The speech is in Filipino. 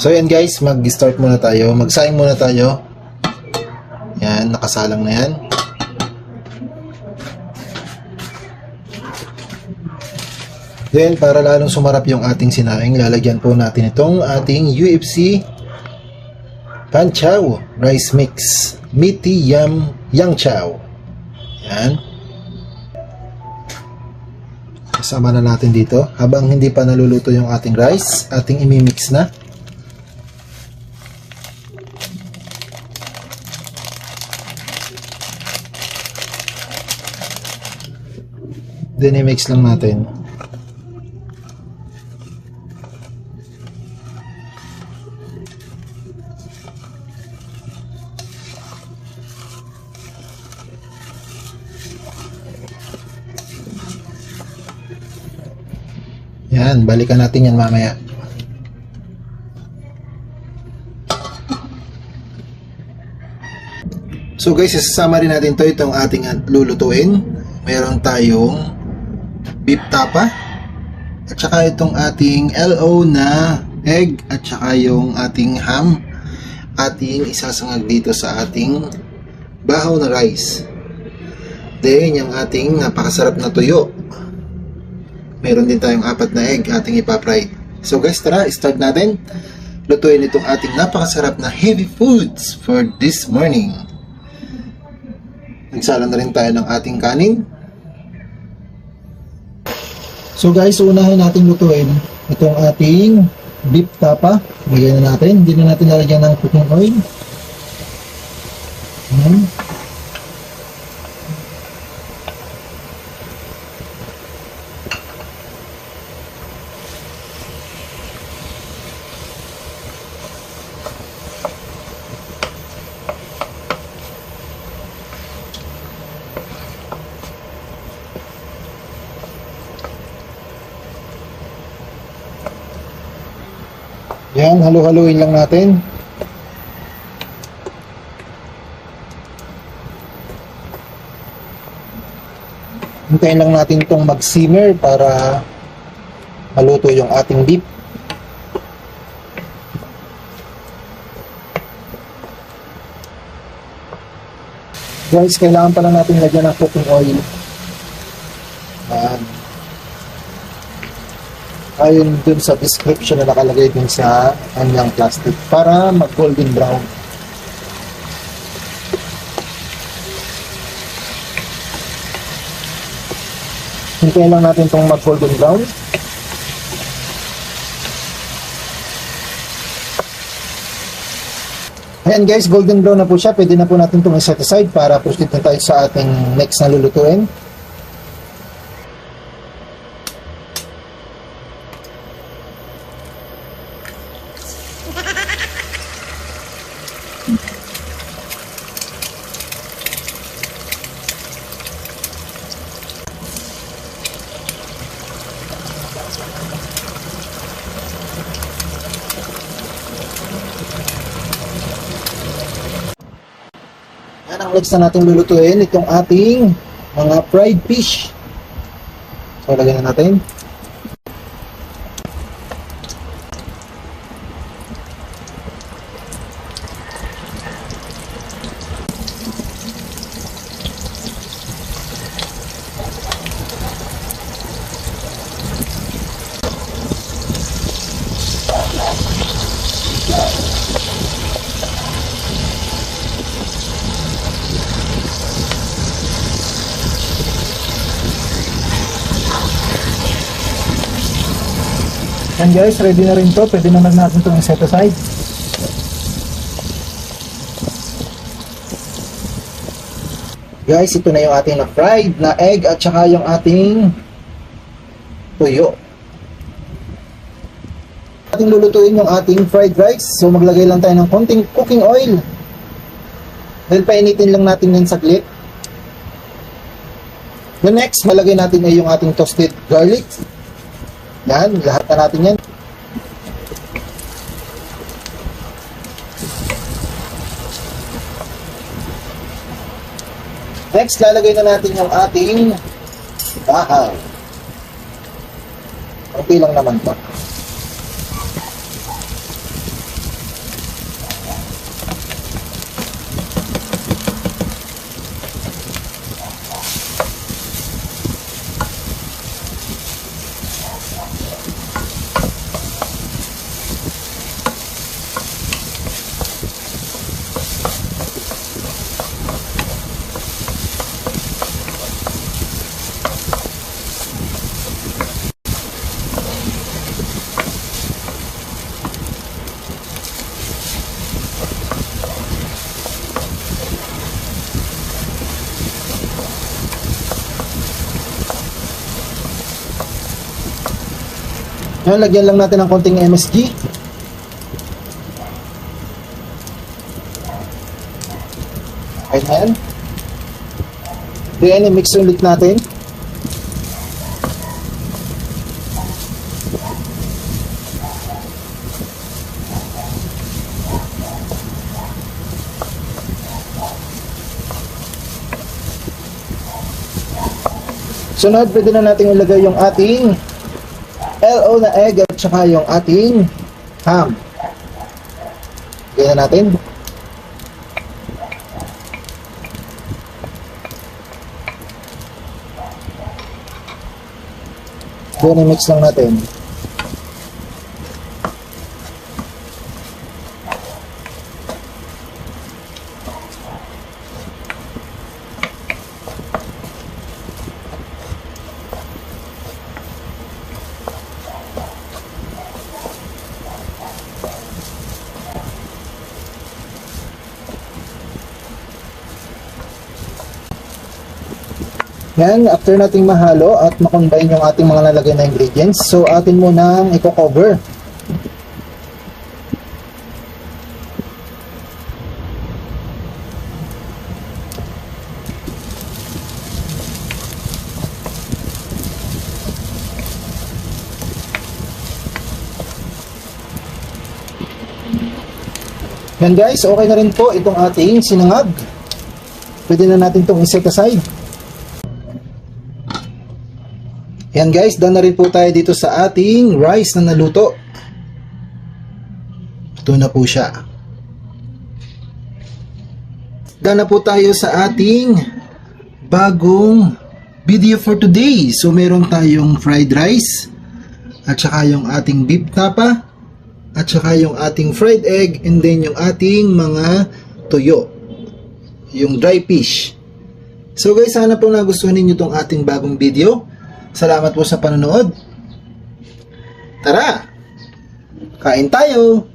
So yan guys, mag-start muna tayo. Magsaing muna tayo. Yan, nakasalang na yan. Then, para lalong sumarap yung ating sinaing, lalagyan po natin itong ating UFC Panchow Rice Mix Meaty Yam Yang Chow. Yan. Kasama na natin dito. Habang hindi pa naluluto yung ating rice, ating imimix na. Then i-mix lang natin. Yan, balikan natin yan mamaya. So guys, isasama rin natin to itong ating lulutuin. Meron tayong beef tapa at saka itong ating LO na egg at saka yung ating ham ating isasangag dito sa ating bahaw na rice. Then, yung ating napakasarap na tuyo. Meron din tayong apat na egg ating ipapride. So guys, tara, start natin. Lutuin itong ating napakasarap na heavy foods for this morning. Nagsala na rin tayo ng ating kanin. So guys, unahin natin lutuin itong ating beef tapa. Lagyan na natin. Hindi na natin lalagyan ng cooking oil. Ayan. Yan, halu-haluin lang natin. Hintayin lang natin itong mag-simmer para maluto yung ating beef. Guys, kailangan pala natin lagyan ng cooking oil. Ayon dun sa description na nakalagay dun sa kanyang plastic para mag golden brown. Hintayin lang natin itong mag golden brown. Ayan guys, golden brown na po siya. Pwede na po natin itong set aside para proceed na tayo sa ating next na lulutuin. Next na natin lulutuin, itong ating mga fried fish. So, lagyan na natin. And guys, ready na rin to. Pwede naman natin itong set aside. Guys, ito na yung ating na fried na egg at saka yung ating tuyo. Ating lulutuin yung ating fried rice. So maglagay lang tayo ng konting cooking oil. Then painitin lang natin yan saglit. The next, malagay natin ay yung ating toasted garlic. Yan, lahat na natin yan. Next, lalagay na natin yung ating bahay. Okay lang naman to. Yan, lagyan lang natin ng konting MSG. Okay na yan. Then, i-mix ulit natin. Sunod, pwede na natin ilagay yung ating LO na egg at saka yung ating ham. Lagyan na natin. Then, i-mix lang natin. Yan, after nating mahalo at makombine yung ating mga nalagay na ingredients, so atin mo nang i-cover. Yan guys, okay na rin po itong ating sinangag. Pwede na natin itong i-set aside. Yan guys, done na rin po tayo dito sa ating rice na naluto. Ito na po siya. Done na po tayo sa ating bagong video for today. So meron tayong fried rice at saka yung ating beef tapa at saka yung ating fried egg and then yung ating mga tuyo. Yung dry fish. So guys, sana po nagustuhan ninyo tong ating bagong video. Salamat po sa panonood. Tara! Kain tayo!